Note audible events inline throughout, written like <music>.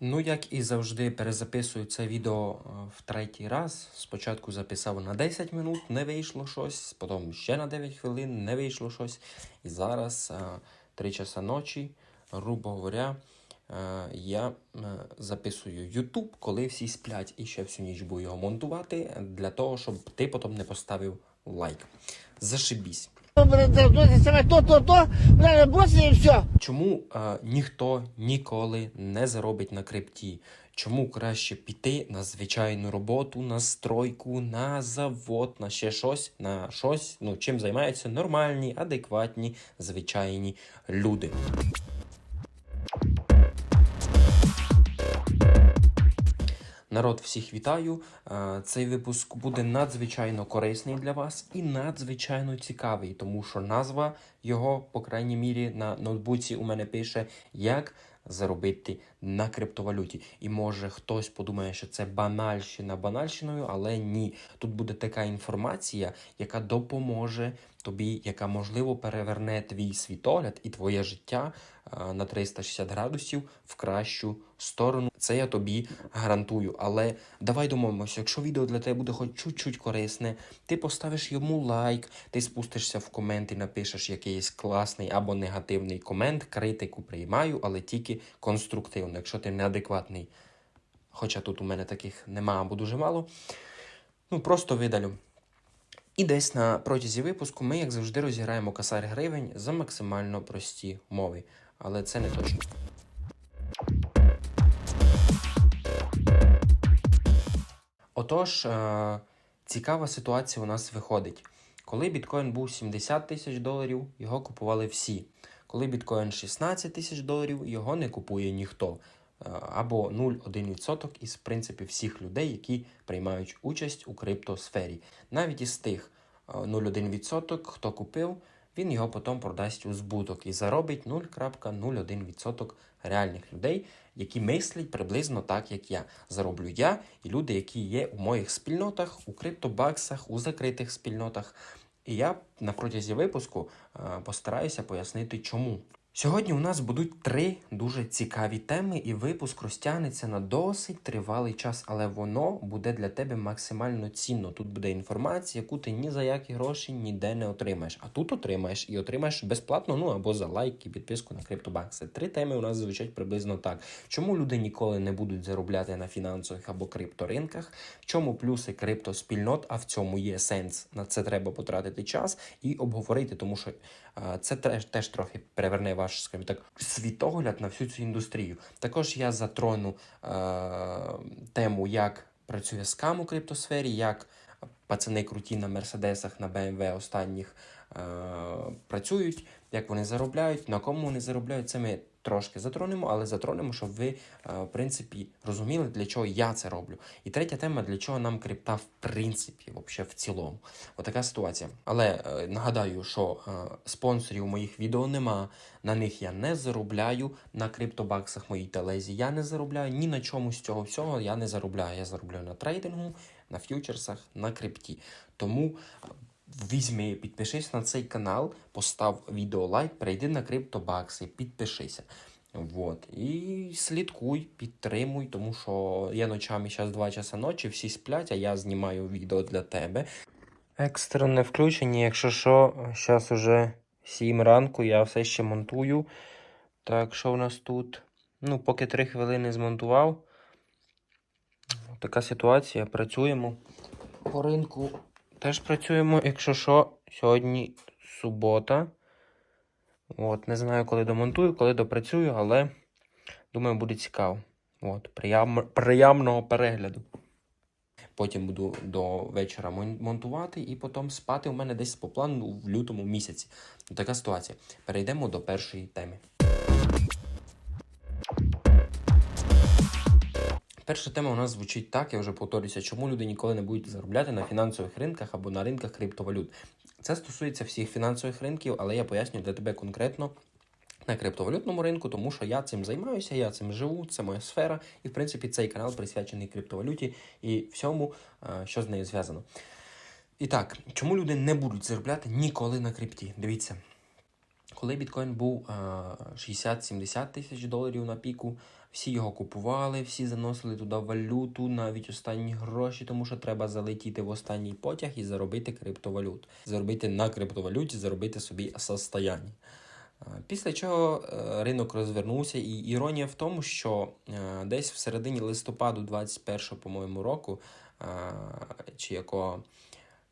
Ну, як і завжди, перезаписую це відео е, в третій раз. Спочатку записав на 10 минут, не вийшло щось, потім ще на 9 хвилин не вийшло щось. І зараз е, 3 часа ночі, грубо говоря, е, я е, записую YouTube, коли всі сплять, і ще всю ніч буду його монтувати, для того, щоб ти потім не поставив лайк. Зашибісь. То, то, то, бля, і все. Чому е, ніхто ніколи не заробить на крипті? Чому краще піти на звичайну роботу, на стройку, на завод, на ще щось, на щось, ну чим займаються нормальні, адекватні, звичайні люди? Народ, всіх вітаю. Е, Цей випуск буде надзвичайно корисний для вас і надзвичайно цікавий, тому що назва його, по крайній мірі, на ноутбуці у мене пише як заробити на криптовалюті. І може хтось подумає, що це банальщина банальщиною, але ні. Тут буде така інформація, яка допоможе тобі, яка можливо переверне твій світогляд і твоє життя на 360 градусів в кращу сторону. Це я тобі гарантую. Але давай домовимося, якщо відео для тебе буде хоч чуть-чуть корисне, ти поставиш йому лайк, ти спустишся в комент і напишеш якийсь класний або негативний комент, критику приймаю, але тільки конструктивно. Якщо ти неадекватний, хоча тут у мене таких нема або дуже мало, ну просто видалю. І десь на протязі випуску ми, як завжди, розіграємо косарь гривень за максимально прості умови. Але це не точно. Отож, е, цікава ситуація у нас виходить. Коли біткоін був 70 тисяч доларів, його купували всі. Коли біткоін 16 тисяч доларів, його не купує ніхто. Е, Або 0,1% із в принципі всіх людей, які приймають участь у криптосфері. Навіть із тих е, 0,1%, хто купив, він його потім продасть у збуток і заробить 0,01% реальних людей, які мислять приблизно так, як я. Зароблю я і люди, які є у моїх спільнотах, у криптобаксах, у закритих спільнотах. І я на протязі випуску е, постараюся пояснити, чому. Сьогодні у нас будуть три дуже цікаві теми, і випуск розтягнеться на досить тривалий час, але воно буде для тебе максимально цінно. Тут буде інформація, яку ти ні за які гроші ніде не отримаєш. А тут отримаєш і отримаєш безплатно, ну або за лайк і підписку на криптобакси. Три теми у нас звучать приблизно так. Чому люди ніколи не будуть заробляти на фінансових або крипторинках? Чому плюси криптоспільнот, а в цьому є сенс. На це треба потратити час і обговорити, тому що це теж, теж трохи переверне ваш, скажімо так, світогляд на всю цю індустрію. Також я затрону е, тему, як працює скам у криптосфері, як пацани круті на мерседесах, на BMW останніх е, працюють, як вони заробляють, на кому вони заробляють. Це ми трошки затронемо, але затронемо, щоб ви, е, в принципі, розуміли, для чого я це роблю. І третя тема, для чого нам крипта, в принципі, вообще в цілому. Отака ситуація. Але е, нагадаю, що е, спонсорів моїх відео нема, на них я не заробляю, на криптобаксах моїй телезі я не заробляю, ні на чому з цього всього я не заробляю. Я заробляю на трейдингу, на ф'ючерсах, на крипті. Тому Візьми, підпишись на цей канал, постав відео лайк, перейди на криптобакси, підпишися. Вот. І слідкуй, підтримуй, тому що я ночами зараз 2 часа ночі, всі сплять, а я знімаю відео для тебе. Екстрене включення, якщо що, зараз уже 7 ранку, я все ще монтую. Так, що у нас тут? Ну, поки 3 хвилини змонтував. Така ситуація. Працюємо по ринку. Теж працюємо, якщо що, сьогодні субота. От, не знаю, коли домонтую, коли допрацюю, але думаю, буде цікаво. От, приям... приємного перегляду. Потім буду до вечора монтувати і потім спати у мене десь по плану в лютому місяці. Така ситуація. Перейдемо до першої теми. Перша тема у нас звучить так, я вже повторюся, чому люди ніколи не будуть заробляти на фінансових ринках або на ринках криптовалют. Це стосується всіх фінансових ринків, але я поясню для тебе конкретно на криптовалютному ринку, тому що я цим займаюся, я цим живу, це моя сфера, і в принципі цей канал присвячений криптовалюті і всьому, е, що з нею зв'язано. І так, чому люди не будуть заробляти ніколи на крипті? Дивіться. Коли біткоін був е, 60-70 тисяч доларів на піку, Всі його купували, всі заносили туди валюту, навіть останні гроші, тому що треба залетіти в останній потяг і заробити криптовалют. Заробити на криптовалюті, заробити собі состояння. Е, Після чого е, ринок розвернувся, і іронія в тому, що е, десь в середині листопаду 21 по-моєму, року, чи якого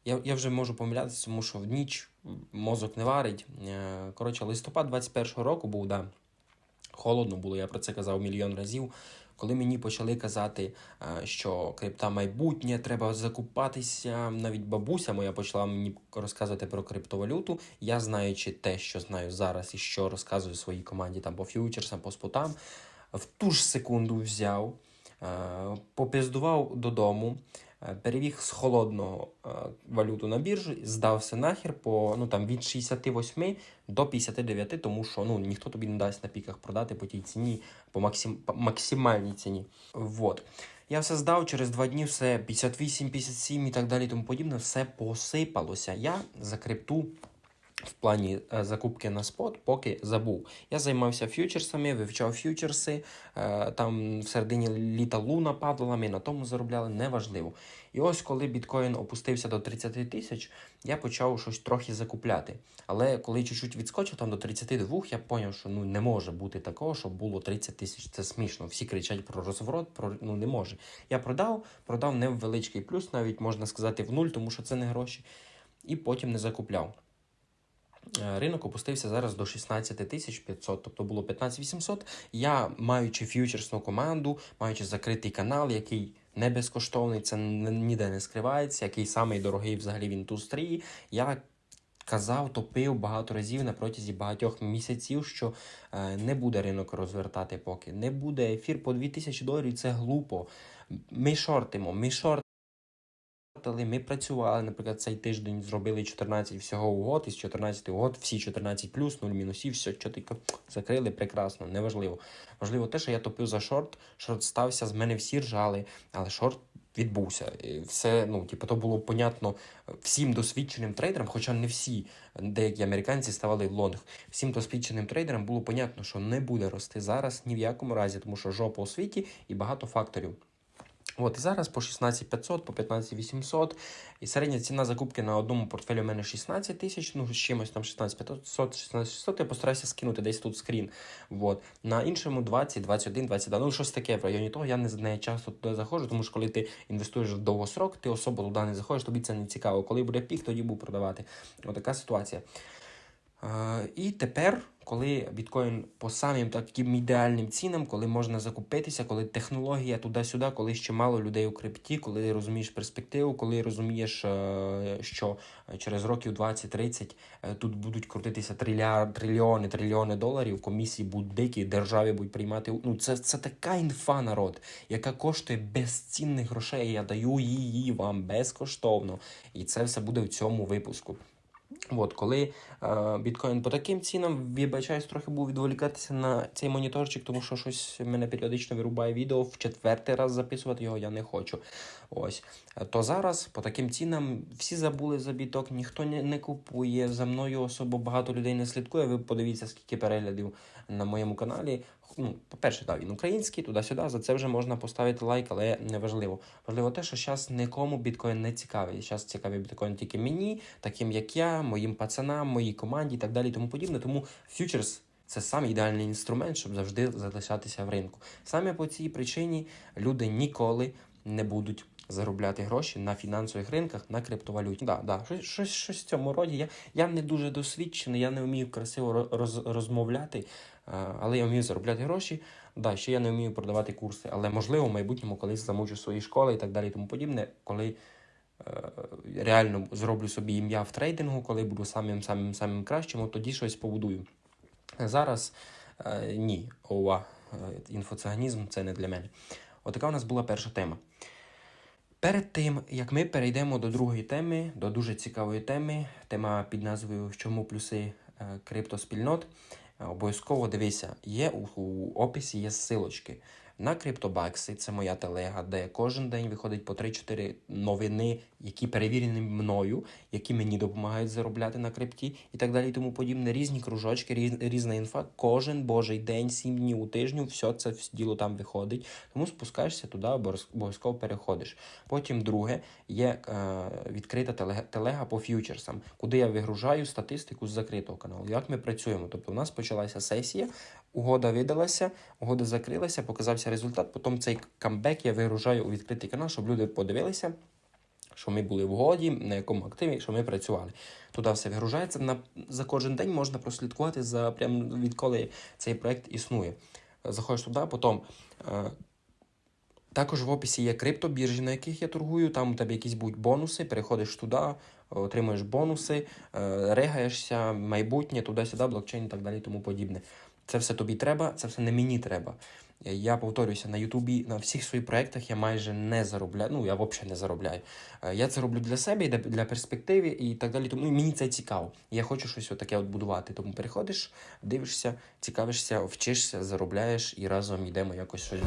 я, я вже можу помилятися, тому що в ніч мозок не варить. Коротше, листопад 21-го року був, да, холодно було, я про це казав мільйон разів. Коли мені почали казати, е, що крипта майбутнє, треба закупатися, навіть бабуся моя почала мені розказувати про криптовалюту. Я знаючи те, що знаю зараз і що розказую своїй команді там по фьючерсам, по спотам, в ту ж секунду взяв, е, попіздував додому, перевів з холодного е, валюту на біржу, здався нахер по ну там від 68 до 59, тому що ну ніхто тобі не дасть на піках продати по тій ціні, по, максим, по максимальній ціні. Вот. Я все здав через два дні, все 58, 57 і так далі, тому подібне, все посипалося. Я за крипту в плані е, закупки на спот поки забув. Я займався фьючерсами, вивчав фьючерси. Е, там в середині літа луна падала, ми на тому заробляли, неважливо. І ось коли біткоін опустився до 30 тисяч, я почав щось трохи закупляти. Але коли чуть-чуть відскочив там до 32, я зрозумів, що ну не може бути такого, щоб було 30 тисяч. Це смішно. Всі кричать про розворот, про ну не може. Я продав, продав не в величкий плюс, навіть можна сказати в нуль, тому що це не гроші. І потім не закупляв. Е, Ринок опустився зараз до 16 тисяч 500, тобто було 15 800. Я, маючи фьючерсну команду, маючи закритий канал, який не безкоштовний, це ніде не скривається, який самий дорогий взагалі в індустрії, я казав, топив багато разів на протязі багатьох місяців, що е, не буде ринок розвертати поки. Не буде ефір по 2000 доларів, це глупо. Ми шортимо, ми шортимо. Шортили, Ми працювали, наприклад, цей тиждень зробили 14 всього угод, із 14 угод всі 14 плюс, 0 мінусів, все чотенько закрили, прекрасно, неважливо. Важливо те, що я топив за шорт, шорт стався, з мене всі ржали, але шорт відбувся. Все, ну, типу, то було понятно всім досвідченим трейдерам, хоча не всі, деякі американці ставали в лонг. Всім досвідченим трейдерам було понятно, що не буде рости зараз ні в якому разі, тому що жопа у світі і багато факторів. От і зараз по 16500, по 15800. І середня ціна закупки на одному портфелі у мене 16 тисяч, ну з чимось там 16500, 16600. Я постараюся скинути десь тут скрін. От. На іншому 20, 21, 22. Ну щось таке в районі того. Я не, не часто туди заходжу, тому що коли ти інвестуєш в довгосрок, ти особо туди не заходиш, тобі це не цікаво. Коли буде пік, тоді буду продавати. Отака ситуація. Е, і тепер, коли біткоін по самим таким ідеальним цінам, коли можна закупитися, коли технологія туди-сюди, коли ще мало людей у крипті, коли розумієш перспективу, коли розумієш, е, що через років 20-30 е, тут будуть крутитися трильяр, трильйони, трильйони доларів, комісії будуть дикі, державі будуть приймати. Ну, це, це така інфа, народ, яка коштує безцінних грошей. Я даю її вам безкоштовно. І це все буде в цьому випуску. От, коли е, біткоін по таким цінам, вибачаюсь, трохи був відволікатися на цей моніторчик, тому що щось мене періодично вирубає відео, в четвертий раз записувати його я не хочу. Ось. То зараз по таким цінам всі забули за біток, ніхто не, не купує. За мною особо багато людей не слідкує. Ви подивіться, скільки переглядів на моєму каналі. Ну, по-перше, так, він український, туди-сюди. За це вже можна поставити лайк, але не важливо. Важливо те, що зараз нікому біткоін не цікавий. Зараз цікавий біткоін тільки мені, таким як я, моїм пацанам, моїй команді і так далі, тому подібне. Тому фьючерс це саме ідеальний інструмент, щоб завжди залишатися в ринку. Саме по цій причині люди ніколи не будуть заробляти гроші на фінансових ринках на криптовалюті. Да, да, щось, щось, щось в цьому роді. Я, я не дуже досвідчений, я не вмію красиво роз, розмовляти, але я вмію заробляти гроші. Да, ще я не вмію продавати курси, але можливо в майбутньому колись замучу свої школи і так далі, і тому подібне, коли е, реально зроблю собі ім'я в трейдингу, коли буду самим самим самим кращим, от тоді щось побудую. Зараз е, ні, ова, е, інфоциганізм це не для мене. Отака у нас була перша тема. Перед тим, як ми перейдемо до другої теми, до дуже цікавої теми, тема під назвою Чому плюси е, криптоспільнот, е, обов'язково дивися, є у, у описі є ссылочки. На криптобакси, це моя телега, де кожен день виходить по 3-4 новини, які перевірені мною, які мені допомагають заробляти на крипті і так далі, тому подібне. Різні кружочки, різ, різна інфа. Кожен божий день, 7 днів у тижню, все це діло там виходить. Тому спускаєшся туди, обов'яз- обов'язково переходиш. Потім друге є е, відкрита телега, телега по ф'ючерсам, куди я вигружаю статистику з закритого каналу. Як ми працюємо? Тобто, у нас почалася сесія, угода видалася, угода закрилася, показався результат. Потім цей камбек я вигружаю у відкритий канал, щоб люди подивилися. Що ми були в угоді, на якому активі, що ми працювали. Туди все вигружається. На, за кожен день можна прослідкувати за прям відколи цей проект існує. Заходиш туди, потім е, також в описі є криптобіржі, на яких я торгую. Там у тебе якісь будуть бонуси, переходиш туди, отримуєш бонуси, е, регаєшся, майбутнє, туди-сюди, блокчейн і так далі, тому подібне. Це все тобі треба, це все не мені треба. Я повторююся, на Ютубі на всіх своїх проєктах я майже не заробляю. Ну, я взагалі не заробляю. Е, Я це роблю для себе для- перспективи і так далі. Тому ну, мені це цікаво. Я хочу щось отаке от будувати. Тому переходиш, дивишся, цікавишся, вчишся, заробляєш і разом йдемо якось щось.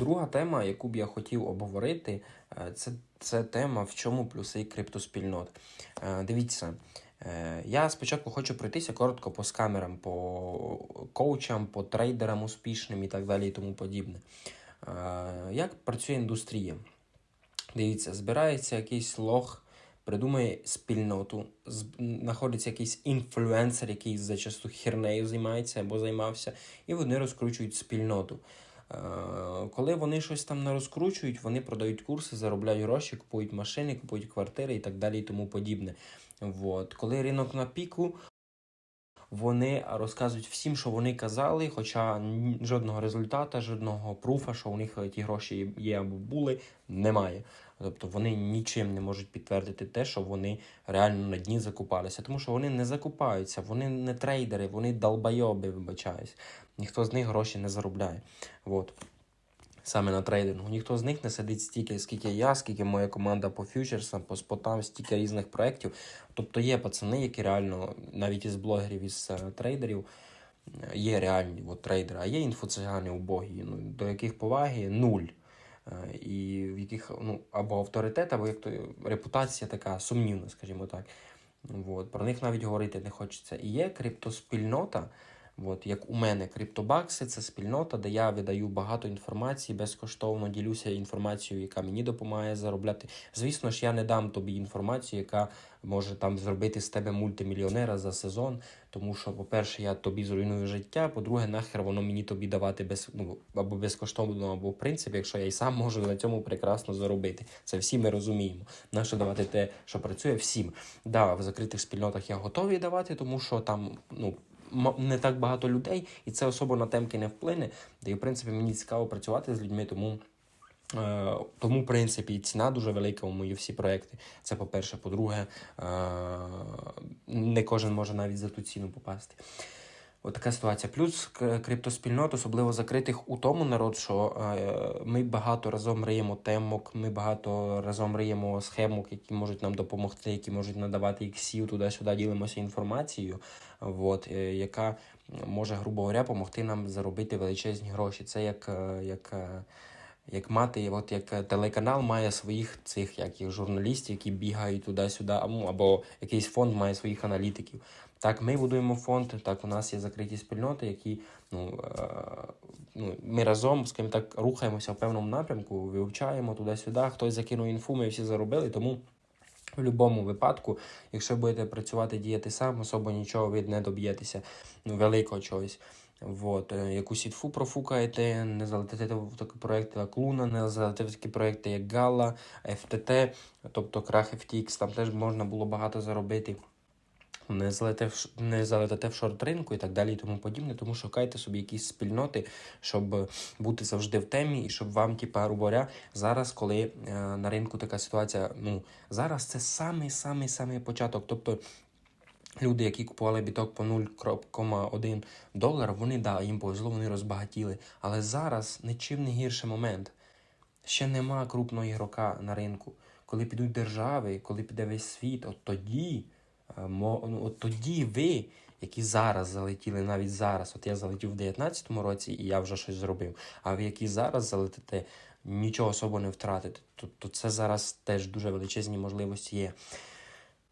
Друга тема, яку б я хотів обговорити, е, це, це тема в чому плюси криптоспільнот. Е, Дивіться, е, я спочатку хочу пройтися коротко по скамерам, по коучам, по трейдерам успішним і так далі і тому подібне. Як працює індустрія? Дивіться, збирається якийсь лох, придумує спільноту, знаходиться якийсь інфлюенсер, який зачасту хернею займається або займався, і вони розкручують спільноту. Е, Коли вони щось там не розкручують, вони продають курси, заробляють гроші, купують машини, купують квартири і так далі і тому подібне. От. Коли ринок на піку, вони розказують всім, що вони казали, хоча жодного результата, жодного пруфа, що у них ті гроші є або були, немає. Тобто вони нічим не можуть підтвердити те, що вони реально на дні закупалися. Тому що вони не закупаються, вони не трейдери, вони долбойоби, вибачаюсь. Ніхто з них гроші не заробляє. От. Саме на трейдингу. Ніхто з них не сидить стільки, скільки я, скільки моя команда по фьючерсам, по спотам, стільки різних проєктів. Тобто є пацани, які реально, навіть із блогерів, із е, трейдерів, е, є реальні от, трейдери, а є інфоцигани убогі, ну, до яких поваги нуль. Е, І в яких ну, або авторитет, або як то репутація така сумнівна, скажімо так. От, про них навіть говорити не хочеться. І є криптоспільнота, От, як у мене криптобакси, це спільнота, де я видаю багато інформації безкоштовно, ділюся інформацією, яка мені допомагає заробляти. Звісно ж, я не дам тобі інформацію, яка може там зробити з тебе мультимільйонера за сезон. Тому що, по-перше, я тобі зруйную життя. По-друге, нахер воно мені тобі давати без ну або безкоштовно, або в принципі, якщо я і сам можу на цьому прекрасно заробити. Це всі ми розуміємо. Нащо давати те, що працює всім. Да, в закритих спільнотах я готовий давати, тому що там ну. Не так багато людей, і це особо на темки не вплине. Де, і, в принципі, мені цікаво працювати з людьми, тому Е, Тому, в принципі, ціна дуже велика у мої всі проекти. Це по-перше. По-друге, е, не кожен може навіть за ту ціну попасти. От така ситуація. Плюс криптоспільнот, особливо закритих у тому народ, що е, ми багато разом риємо темок, ми багато разом риємо схемок, які можуть нам допомогти, які можуть надавати іксів, туди-сюди ділимося інформацією, от, е, яка може, грубо говоря, допомогти нам заробити величезні гроші. Це як, е, як як мати, от як телеканал має своїх цих як їх журналістів, які бігають туди-сюди, або, якийсь фонд має своїх аналітиків. Так, ми будуємо фонд, так у нас є закриті спільноти, які ну, е, ну, ми разом, скажімо так, рухаємося в певному напрямку, вивчаємо туди-сюди, хтось закинув інфу, ми всі заробили. Тому в будь-якому випадку, якщо будете працювати, діяти сам, особо нічого ви не доб'єтеся ну, великого чогось. Вот. е, Якусь інфу профукаєте, не залетите в такі проекти, як Луна, не залетите в такі проекти, як Гала, FTT, тобто Крах FTX, там теж можна було багато заробити. Не залетите, в, не залетите в шорт ринку і так далі, і тому подібне. Тому шукайте собі якісь спільноти, щоб бути завжди в темі, і щоб вам, типа, грубо говоря, зараз, коли е, на ринку така ситуація, ну зараз це самий самий самий початок. Тобто люди, які купували біток по 0,1 долар, вони да, їм повезло, вони розбагатіли. Але зараз нічим не гірший момент. Ще нема крупного ігрока на ринку. Коли підуть держави, коли піде весь світ, от тоді, е, ну, от тоді ви, які зараз залетіли, навіть зараз. От я залетів в 19-му році, і я вже щось зробив. А ви які зараз залетите, нічого особо не втратите. То, то це зараз теж дуже величезні можливості є.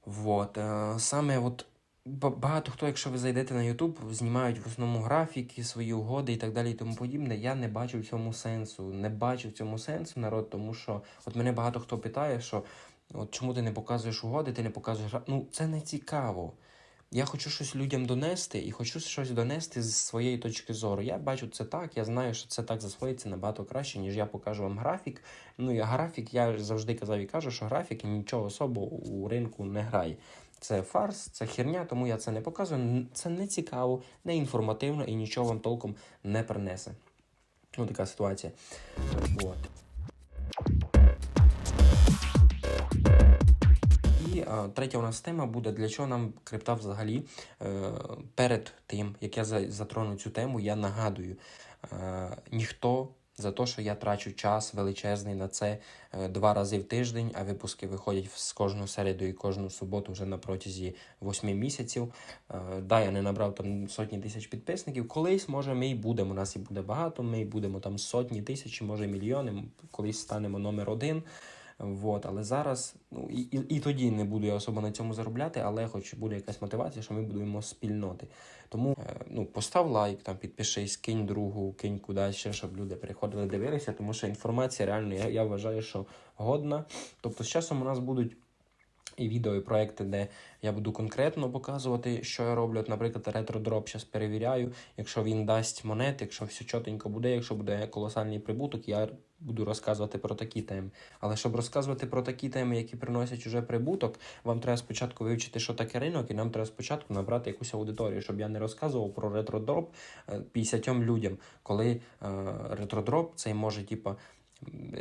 Вот. е, Саме от багато хто, якщо ви зайдете на YouTube, знімають в основному графіки, свої угоди і так далі і тому подібне. Я не бачу в цьому сенсу. Не бачу в цьому сенсу народ, тому що от мене багато хто питає, що от чому ти не показуєш угоди, ти не показуєш. Ну, це не цікаво. Я хочу щось людям донести і хочу щось донести з своєї точки зору. Я бачу це так, я знаю, що це так засвоїться набагато краще, ніж я покажу вам графік. Ну і графік, я завжди казав і кажу, що графік нічого особо у ринку не грає. Це фарс, це херня, тому я це не показую. Це не цікаво, не інформативно і нічого вам толком не принесе. Ну, така ситуація. От. І а, третя у нас тема буде, для чого нам крипта взагалі. Е, перед тим, як я затрону цю тему, я нагадую, е, ніхто за те, що я трачу час величезний на це е, два рази в тиждень, а випуски виходять з кожну середу і кожну суботу вже на протязі восьми місяців. Е, да, я не набрав там сотні тисяч підписників. Колись, може, ми і будемо. У нас і буде багато, ми і будемо там сотні тисяч, може мільйони. Колись станемо номер один. Вот, але зараз, ну і, і, і тоді не буду я особо на цьому заробляти, але хоч буде якась мотивація, що ми будуємо спільноти. Тому е, ну, постав лайк, там підпишись, кинь другу, кинь кудись ще, щоб люди приходили, дивилися, тому що інформація реально я, я вважаю, що годна. Тобто з часом у нас будуть і відео, і проекти, де я буду конкретно показувати, що я роблю. От, наприклад, ретродроп зараз перевіряю. Якщо він дасть монет, якщо все чотенько буде, якщо буде колосальний прибуток, я буду розказувати про такі теми. Але щоб розказувати про такі теми, які приносять уже прибуток, вам треба спочатку вивчити, що таке ринок, і нам треба спочатку набрати якусь аудиторію, щоб я не розказував про ретродроп е, 50 людям, коли е, ретродроп цей може, типа.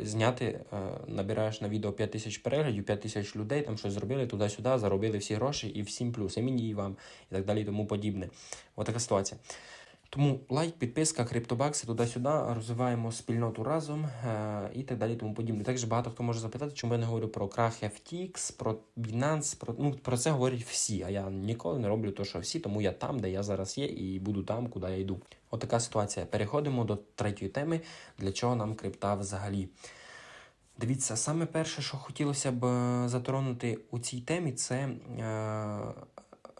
Зняти, е, набираєш на відео 5 тисяч переглядів, 5 тисяч людей, там щось зробили туди-сюди, заробили всі гроші і всім плюс, і мені, і вам, і так далі, і тому подібне. Ось така ситуація. Тому лайк, підписка, криптобакси туди-сюди, розвиваємо спільноту разом е, і так далі, тому подібне. Також багато хто може запитати, чому я не говорю про крах FTX, про Binance, про, ну, про це говорять всі, а я ніколи не роблю те, що всі, тому я там, де я зараз є, і буду там, куди я йду. От ситуація. Переходимо до третьої теми, для чого нам крипта взагалі. Дивіться, саме перше, що хотілося б е, затронути у цій темі, це е,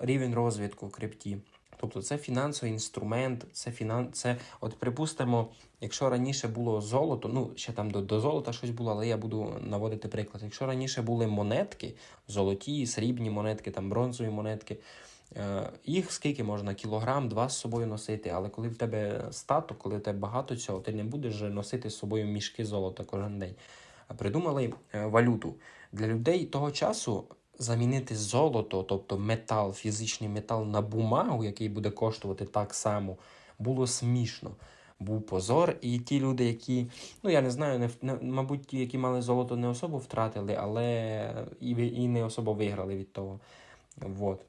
рівень розвитку в крипті. Тобто це фінансовий інструмент, це фінан... це, от припустимо, якщо раніше було золото, ну ще там до, до золота щось було, але я буду наводити приклад. Якщо раніше були монетки, золоті, срібні монетки, там бронзові монетки, е, їх скільки можна? Кілограм, два з собою носити. Але коли в тебе статок, коли в тебе багато цього, ти не будеш носити з собою мішки золота кожен день. Придумали е, валюту для людей того часу. Замінити золото, тобто метал, фізичний метал на бумагу, який буде коштувати так само, було смішно. Був позор, і ті люди, які, ну я не знаю, не, не мабуть, ті, які мали золото, не особо втратили, але і, і не особо виграли від того. Вот.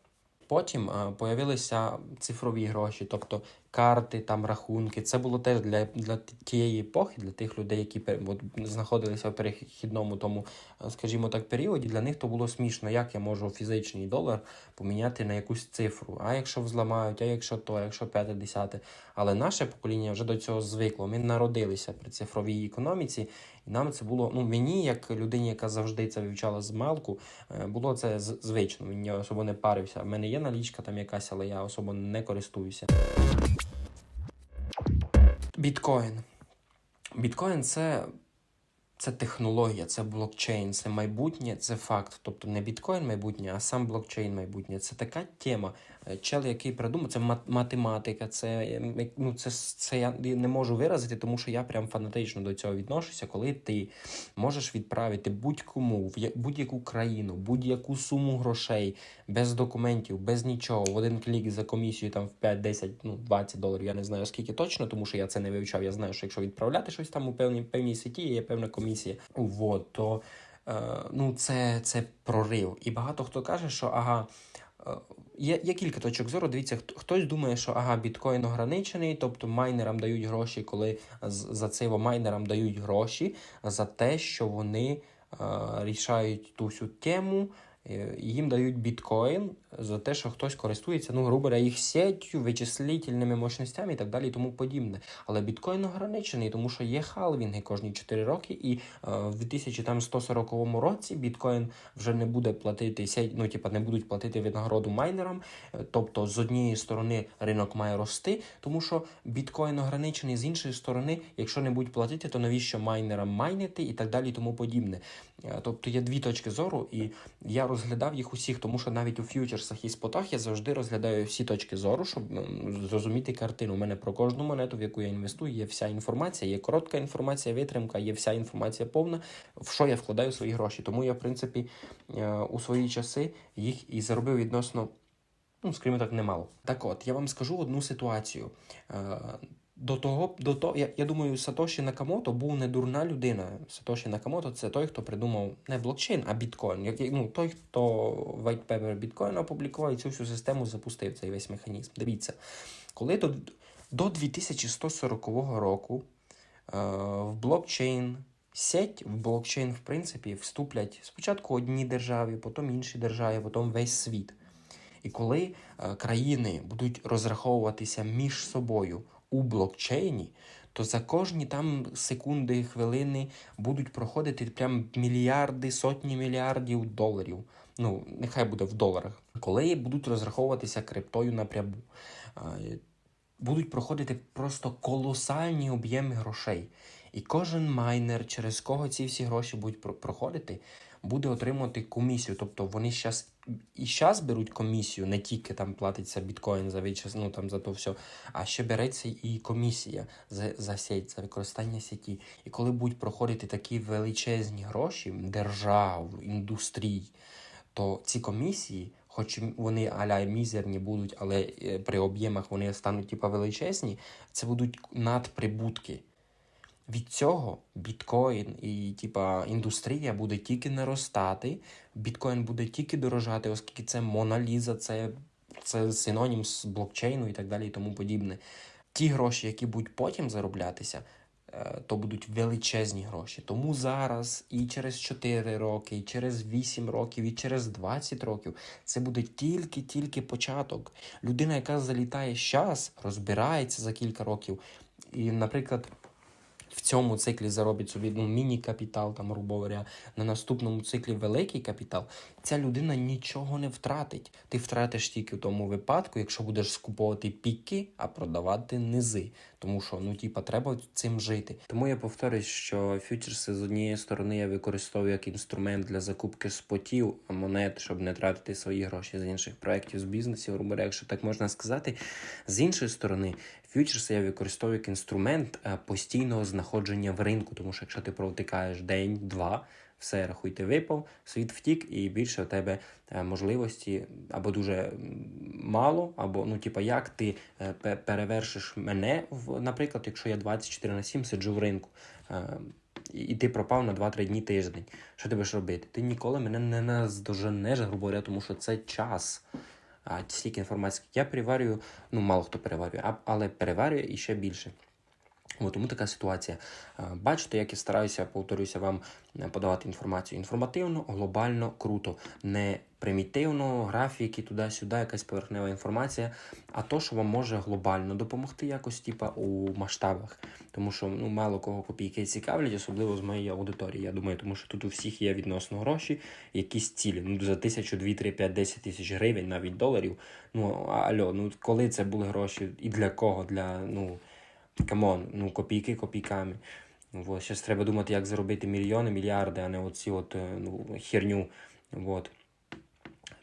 Потім а, появилися цифрові гроші, тобто карти, там рахунки. Це було теж для, для тієї епохи, для тих людей, які от, знаходилися в перехідному тому, е, скажімо так, періоді. Для них то було смішно, як я можу фізичний долар поміняти на якусь цифру. А якщо взламають, а якщо то, а якщо п'яте, десяте. Але наше покоління вже до цього звикло. Ми народилися при цифровій економіці, нам це було, ну мені, як людині, яка завжди це вивчала з малку, е, було це звично. Я особо не парився. В мене є налічка там якась, але я особо не користуюся. Біткоін. Біткоін це, це технологія, це блокчейн, це майбутнє, це факт. Тобто не біткоін майбутнє, а сам блокчейн майбутнє. Це така тема. Е, Чел, який придумав, це математика, це, е, ну, це, це я не можу виразити, тому що я прям фанатично до цього відношуся, коли ти можеш відправити будь-кому в будь-яку країну, будь-яку суму грошей без документів, без нічого, в один клік за комісію там в 5, 10, ну 20 доларів. Я не знаю скільки точно, тому що я це не вивчав. Я знаю, що якщо відправляти щось там у певній певній сеті, є певна комісія. Вот, то е, ну це, це прорив. І багато хто каже, що ага. е, Є, є кілька точок зору. Дивіться, хто- хтось думає, що ага, біткоін ограничений, тобто майнерам дають гроші, коли за це майнерам дають гроші за те, що вони е, рішають ту всю тему, Їм дають біткоін за те, що хтось користується, ну, грубо говоря, їх сетью, вичислительними мощностями і так далі, і тому подібне. Але біткоін ограничений, тому що є халвінги кожні 4 роки, і е, в 2140 році біткоін вже не буде платити ну, типа, не будуть платити винагороду майнерам. Е, Тобто, з однієї сторони ринок має рости, тому що біткоін ограничений, з іншої сторони, якщо не будуть платити, то навіщо майнерам майнити і так далі, і тому подібне. Е, Тобто є дві точки зору, і я розглядав їх усіх, тому що навіть у ф'ючерсах і спотах я завжди розглядаю всі точки зору, щоб зрозуміти картину. У мене про кожну монету, в яку я інвестую, є вся інформація, є коротка інформація, витримка, є вся інформація повна, в що я вкладаю свої гроші. Тому я, в принципі, е, у свої часи їх і заробив відносно. Ну, скажімо так, немало. Так от, я вам скажу одну ситуацію. До того, до того я, я думаю, Сатоші Накамото був не дурна людина. Сатоші Накамото це той, хто придумав не блокчейн, а біткоін. Ну, той, хто white paper біткоїна опублікував і цю всю систему запустив, цей весь механізм. Дивіться, коли до, до 2140 року е, в блокчейн, сеть в блокчейн, в принципі, вступлять спочатку одні держави, потім інші держави, потім весь світ. І коли е, країни будуть розраховуватися між собою у блокчейні, то за кожні там секунди, хвилини будуть проходити прям мільярди, сотні мільярдів доларів. Ну, нехай буде в доларах. Коли будуть розраховуватися криптою напряму, будуть проходити просто колосальні об'єми грошей. І кожен майнер, через кого ці всі гроші будуть проходити, буде отримувати комісію. Тобто вони щас і зараз беруть комісію, не тільки там платиться біткоін за вичас, ну там за то все, а ще береться і комісія за, за сеть, за використання сеті. І коли будуть проходити такі величезні гроші держав, індустрій, то ці комісії, хоч вони аля мізерні будуть, але е, при об'ємах вони стануть типа величезні, це будуть надприбутки. Від цього біткоін і типа індустрія буде тільки наростати, біткоін буде тільки дорожати, оскільки це Моналіза, це, це синонім з блокчейну і так далі, і тому подібне. Ті гроші, які будуть потім зароблятися, е, то будуть величезні гроші. Тому зараз і через 4 роки, і через 8 років, і через 20 років це буде тільки-тільки початок. Людина, яка залітає зараз, розбирається за кілька років. І, наприклад, в цьому циклі заробить собі ну, міні-капітал, там, грубо говоря, на наступному циклі великий капітал, ця людина нічого не втратить. Ти втратиш тільки в тому випадку, якщо будеш скуповувати піки, а продавати низи. Тому що ну, типа, треба цим жити. Тому я повторюсь, що фьючерси з однієї сторони я використовую як інструмент для закупки спотів монет, щоб не тратити свої гроші з інших проєктів з бізнесів, грубо якщо так можна сказати. З іншої сторони, фьючерси я використовую як інструмент е, постійного знаходження в ринку, тому що якщо ти провтикаєш день-два, все рахуйте, випав, світ втік, і більше у тебе е, можливості або дуже мало, або ну, типа, як ти е, перевершиш мене, наприклад, якщо я 24 на 7 сиджу в ринку. е, і ти пропав на 2-3 дні тиждень. Що ти будеш робити? Ти ніколи мене не наздоженеш, грубо говоря, тому що це час. А стільки інформації. Я переварюю, ну мало хто переварює, але переварює і ще більше. От, тому така ситуація. Е, Бачите, як я стараюся, повторюся вам е, подавати інформацію інформативно, глобально, круто, не примітивно, графіки, туди-сюди, якась поверхнева інформація, а то, що вам може глобально допомогти якось, типа, у масштабах. Тому що ну, мало кого копійки цікавлять, особливо з моєї аудиторії. Я думаю, тому що тут у всіх є відносно гроші, якісь цілі. Ну, за тисячу, дві, три, п'ять, десять тисяч гривень, навіть доларів. Ну, альо, ну коли це були гроші і для кого? Для, ну, камон, ну копійки копійками. Вот. Зараз треба думати, як заробити мільйони, мільярди, а не оці от, е, ну, херню. Вот.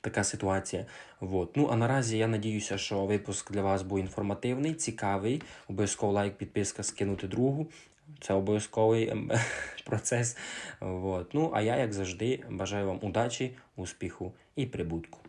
Така ситуація. Вот. Ну, а наразі я надіюся, що випуск для вас був інформативний, цікавий. Обов'язково лайк, підписка, скинути другу. Це обов'язковий ем, <laughs> процес. Вот. Ну, а я, як завжди, бажаю вам удачі, успіху і прибутку.